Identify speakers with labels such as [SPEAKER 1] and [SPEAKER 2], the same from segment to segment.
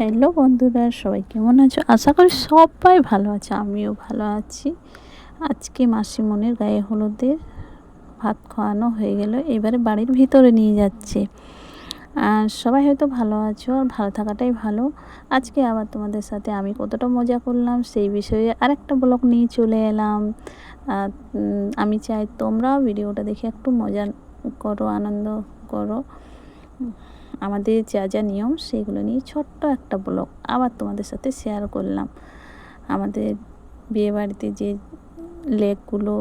[SPEAKER 1] Hello বন্ধুরা, সবাই কেমন আছো? আশা করি সবাই ভালো আছে, আমিও ভালো আছি। আজকে মাসিমনের গায়ে হলুদের ভাত খাওয়ানো হয়ে গেল, এবারে বাড়ির ভিতরে নিয়ে যাচ্ছে। আর সবাই হয়তো ভালো আছো আর ভালো থাকাটাই ভালো। আজকে আবার তোমাদের সাথে আমি কতটা মজা করলাম সেই বিষয়ে আরেকটা ব্লগ নিয়ে চলে এলাম। আমি চাই তোমরাও ভিডিওটা দেখে একটু মজা করো, আনন্দ করো। আমাদের যা যা নিয়ম সেগুলো নিয়ে ছোট্ট একটা ব্লগ আবার তোমাদের সাথে শেয়ার করলাম। আমাদের বিয়েবাড়িতে যে লেকগুলো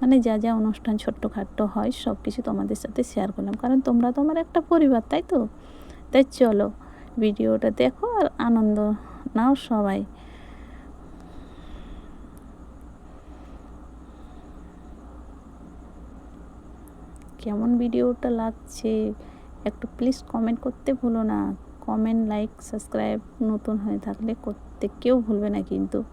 [SPEAKER 1] মানে যা যা অনুষ্ঠান ছোট্টখাট্টো হয় সব কিছু তোমাদের সাথে শেয়ার করলাম। কারণ তোমরা তো আমার একটা পরিবার, তাই তো? তাই চলো ভিডিওটা দেখো আর আনন্দ নাও সবাই। কেমন ভিডিওটা লাগছে? একটু প্লিজ কমেন্ট করতে ভুলো না। কমেন্ট লাইক সাবস্ক্রাইব নতুন হয়ে থাকলে করতে কেউ ভুলবে না কিন্তু।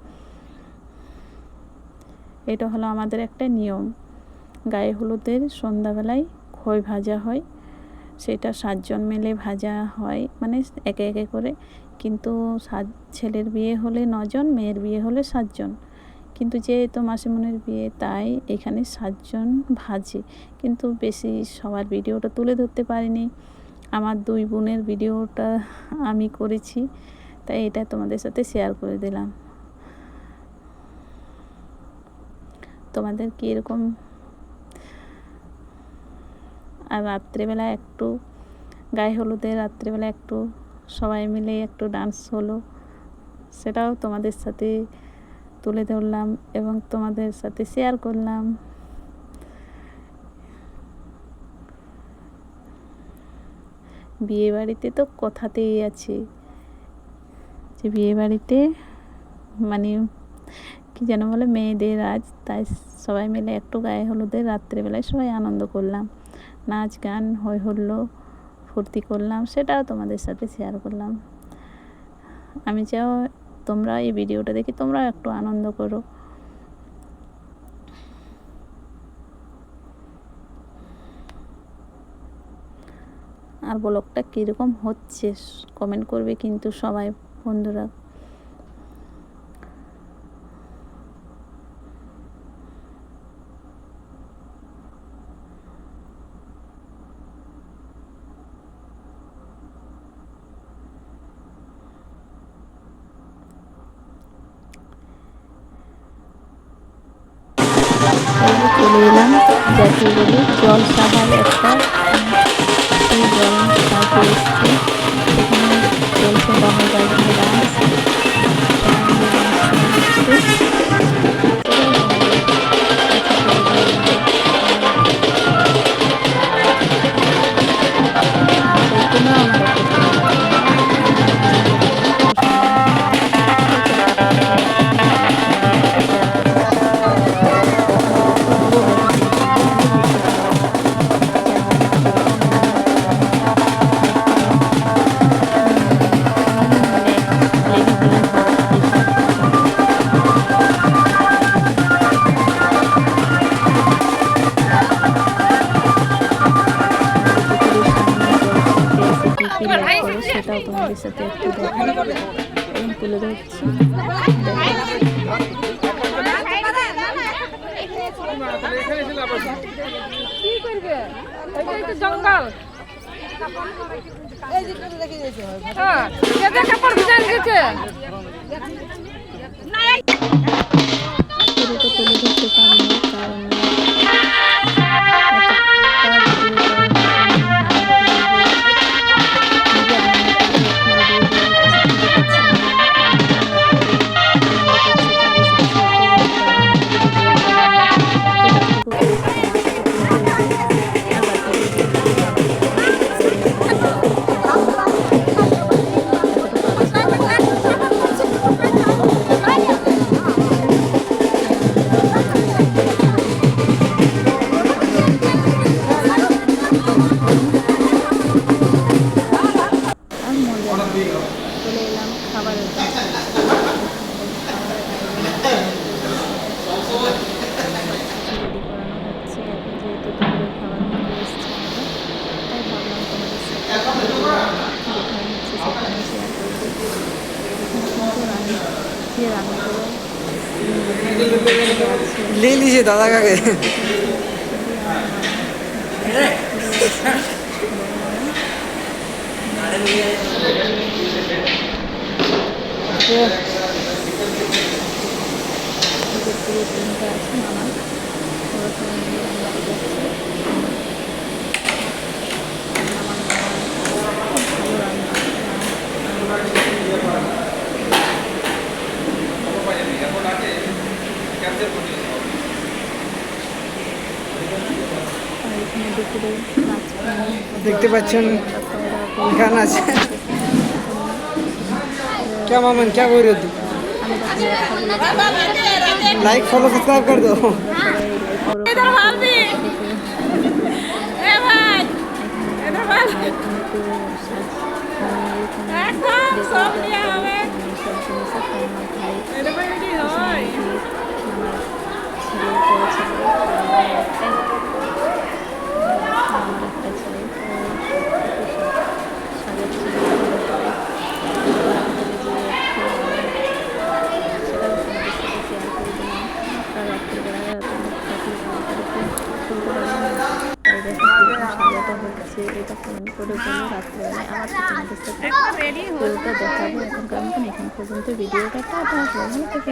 [SPEAKER 1] এটা হলো আমাদের একটা নিয়ম। গায়ে হলুদের সন্ধ্যাবেলায় খই ভাজা হয়। সেটা সাতজন মেলে ভাজা হয় মানে একে একে করে। কিন্তু সাত ছেলের বিয়ে হলে নজন, মেয়ের বিয়ে হলে সাতজন। কিন্তু যেহেতু মাসিমনের বিয়ে, তাই এখানে সাতজন ভাজে। কিন্তু বেশি সবার ভিডিওটা তুলে ধরতে পারিনি। আমার দুই বোনের ভিডিওটা আমি করেছি, তাই এটা তোমাদের সাথে শেয়ার করে দিলাম। তোমাদের কীরকম আর রাত্রেবেলা একটু গায়ে হলুদে, রাত্রেবেলা একটু সবাই মিলে একটু ডান্স হলো, সেটাও তোমাদের সাথে তুলে ধরলাম এবং তোমাদের সাথে শেয়ার করলাম। বিয়ে বাড়িতে তো কথাতেই আছে। যে বিয়ে বাড়িতে মানে কি যেন বলে মেয়েদের আজ, তাই সবাই মিলে একটু গায়ে হলুদের রাত্রেবেলায় সবাই আনন্দ করলাম। নাচ গান হই হল্লো, ফুর্তি করলাম, সেটাও তোমাদের সাথে শেয়ার করলাম। আমি চাও তোমরা এই ভিডিওটা দেখি তোমরা একটু আনন্দ করো। আর ব্লগটা কীরকম হচ্ছে কমেন্ট করবে কিন্তু সবাই বন্ধুরা। চলে এলাম। যাকে বলি জল সাহার একটা সেই জল সাহায্য এসছে। সেখানে চলছে বাবার বাড়িতে ডান্স সেটাও তোমাদের সাথে একটু দেখানো এবং তুলে ধরছি।
[SPEAKER 2] জঙ্গল হ্যাঁ কাপড় ভিজাই গেছে
[SPEAKER 3] লিয়ে দিছে
[SPEAKER 1] দাদা কাকে? তিনটা আছে আমার দুপুরে মাঝখানে
[SPEAKER 3] দেখতে পাচ্ছেন গান আছে क्या मामन क्या बोल रहे हो तुम लाइक फॉलो सब्सक्राइब कर दो
[SPEAKER 1] এটা ফোন করে জন্য রাত্রেবেলায় সাথে দেখাবো এখনকার মতন, এখান পর্যন্ত ভিডিওটা টাটা ভালো থেকো